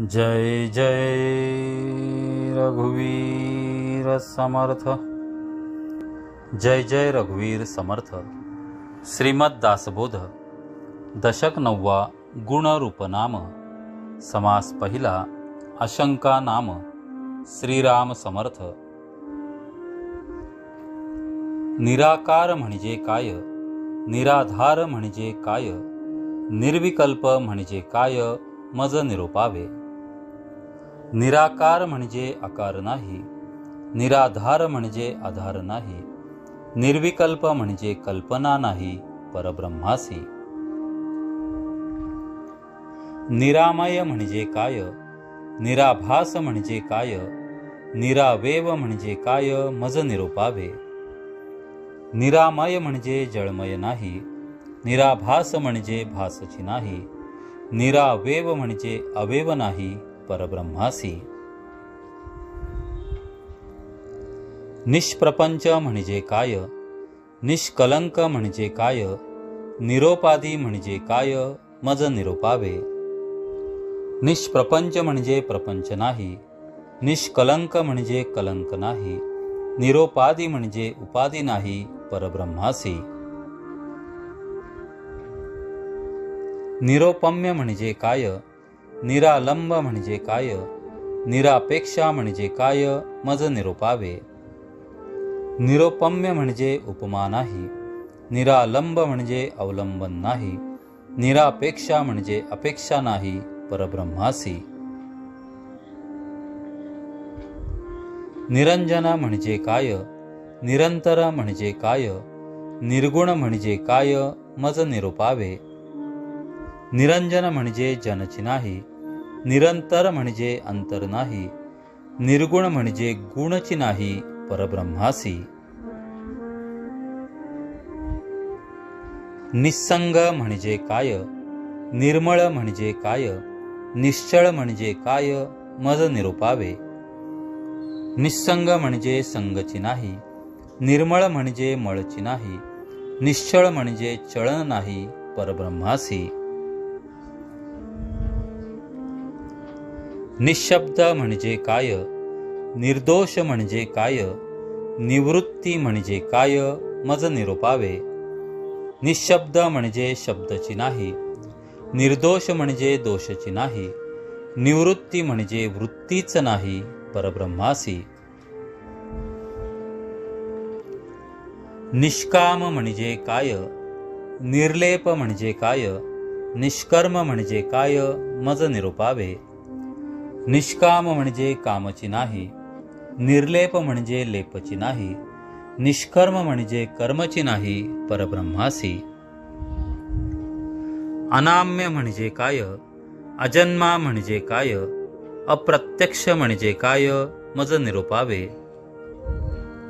जय जय रघुवीर समर्थ. जय जय रघुवीर समर्थ. श्रीमद दासबोध दशक नववा गुणरूपनाम समास पहिला अशंका नाम. श्रीराम समर्थ. निराकार म्हणजे काय? निराधार म्हणजे काय? निर्विकल्प म्हणजे काय? मज निरोपावे. निराकार म्हणजे आकार नाही निराधार म्हणजे आधार नाही निर्विकल्प म्हणजे कल्पना नाही परब्रह्मासी. निरामय म्हणजे काय निराभास म्हणजे काय निरावेव म्हणजे काय मज निरूपावे. निरामय म्हणजे जळमय नाही निराभास म्हणजे भासची नाही निरावेव म्हणजे अवेव नाही परब्रह्मासी. निष्प्रपंच म्हणजे काय? निष्कलंक म्हणजे काय? निरोपादी म्हणजे काय? मज निरोपावे. निष्प्रपंच म्हणजे प्रपंच नाही. निष्कलंक म्हणजे कलंक नाही. निरोपादी म्हणजे उपाधी नाही. परब्रह्मासी. निरोपम्य म्हणजे काय? निरालंब म्हणजे काय? निरापेक्षा म्हणजे काय? मज निरोपावे. निरोपम्य म्हणजे उपमा नाही. निरालंब म्हणजे अवलंबन नाही. निरापेक्षा म्हणजे अपेक्षा नाही परब्रह्मासी. निरंजन म्हणजे काय? निरंतर म्हणजे काय? निर्गुण म्हणजे काय? मज निरोपावे. निरंजन म्हणजे जनची नाही निरंतर म्हणजे अंतर नाही निर्गुण म्हणजे गुणची नाही परब्रह्मासी. निसंग म्हणजे काय निर्मळ म्हणजे काय निश्चळ म्हणजे काय मज निरूपावे. निसंग म्हणजे संगची नाही निर्मळ म्हणजे मळची नाही निश्चळ म्हणजे चळण नाही परब्रह्मासी. निशब्द म्हणजे काय? निर्दोष म्हणजे काय? निवृत्ती म्हणजे काय? मज निरोपावे. निशब्द म्हणजे शब्दची नाही. निर्दोष म्हणजे दोषची नाही. निवृत्ती म्हणजे वृत्तीच नाही परब्रह्मासी. निष्काम म्हणजे काय? निर्लेप म्हणजे काय? निष्कर्म म्हणजे काय? मज निरोपावे. निष्काम म्हणजे कामची नाही निर्लेप म्हणजे लेपची नाही निष्कर्म म्हणजे कर्मची नाही परब्रह्मासी. अनाम्य म्हणजे काय अजन्मा म्हणजे काय अप्रत्यक्ष म्हणजे काय मज निरूपावे.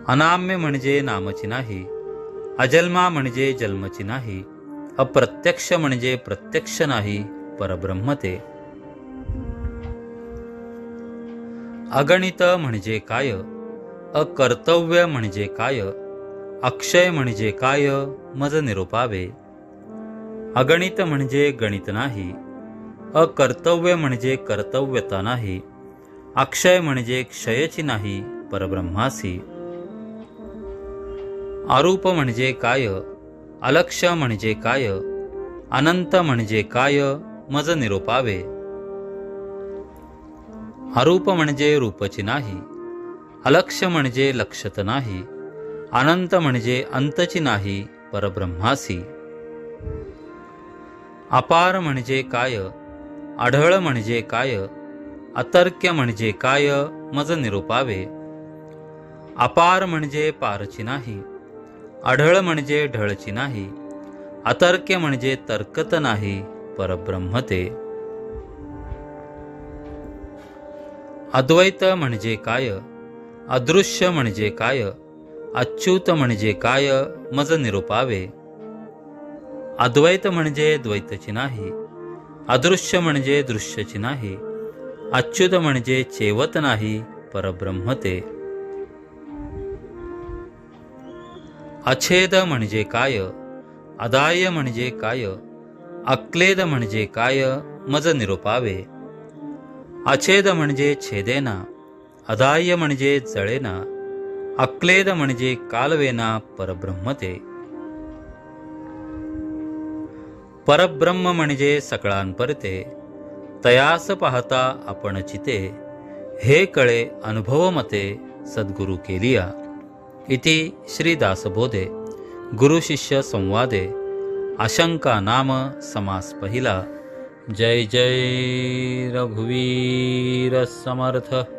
अनाम्य म्हणजे नामची नाही अजन्मा म्हणजे जन्मची नाही अप्रत्यक्ष म्हणजे प्रत्यक्ष नाही परब्रह्मते. अगणित म्हणजे काय? अकर्तव्य म्हणजे काय? अक्षय म्हणजे काय? मज निरोपावे. अगणित म्हणजे गणित नाही. अकर्तव्य म्हणजे कर्तव्यता नाही. अक्षय म्हणजे क्षयची नाही परब्रह्मासी. आरूप म्हणजे काय? अलक्ष म्हणजे काय? अनंत म्हणजे काय? मज निरोपावे. अरूप म्हणजे रूपची नाही अलक्ष म्हणजे लक्षत नाही अनंत म्हणजे अंतची नाही परब्रह्मासी. अपार म्हणजे काय आढळ म्हणजे काय अतर्क्य म्हणजे काय मज निरूपावे. अपार म्हणजे पारची नाही आढळ म्हणजे ढळची नाही अतर्क्य म्हणजे तर्कत नाही परब्रह्मते. अद्वैत म्हणजे काय? अदृश्य म्हणजे काय? अच्युत म्हणजे काय? मज निरूपावे. अद्वैत म्हणजे द्वैतची नाही. अदृश्य म्हणजे दृश्यची नाही. अच्युत म्हणजे चेवत नाही परब्रह्म ते. अछेद म्हणजे काय? अदाय म्हणजे काय? अक्लेद म्हणजे काय? मज निरूपावे. अछेद म्हणजे छेदेना अदाह्य म्हणजे जळेना अक्लेद म्हणजे कालवेना परब्रह्म ते परब्रह्म म्हणजे सकळांपरते तयास पाहता आपण चिते हे कळे अनुभव मते सद्गुरु केलिया इति श्रीदासबोधे गुरुशिष्य संवादे आशंका नाम समास पहिला जय जय रघुवीर समर्थ।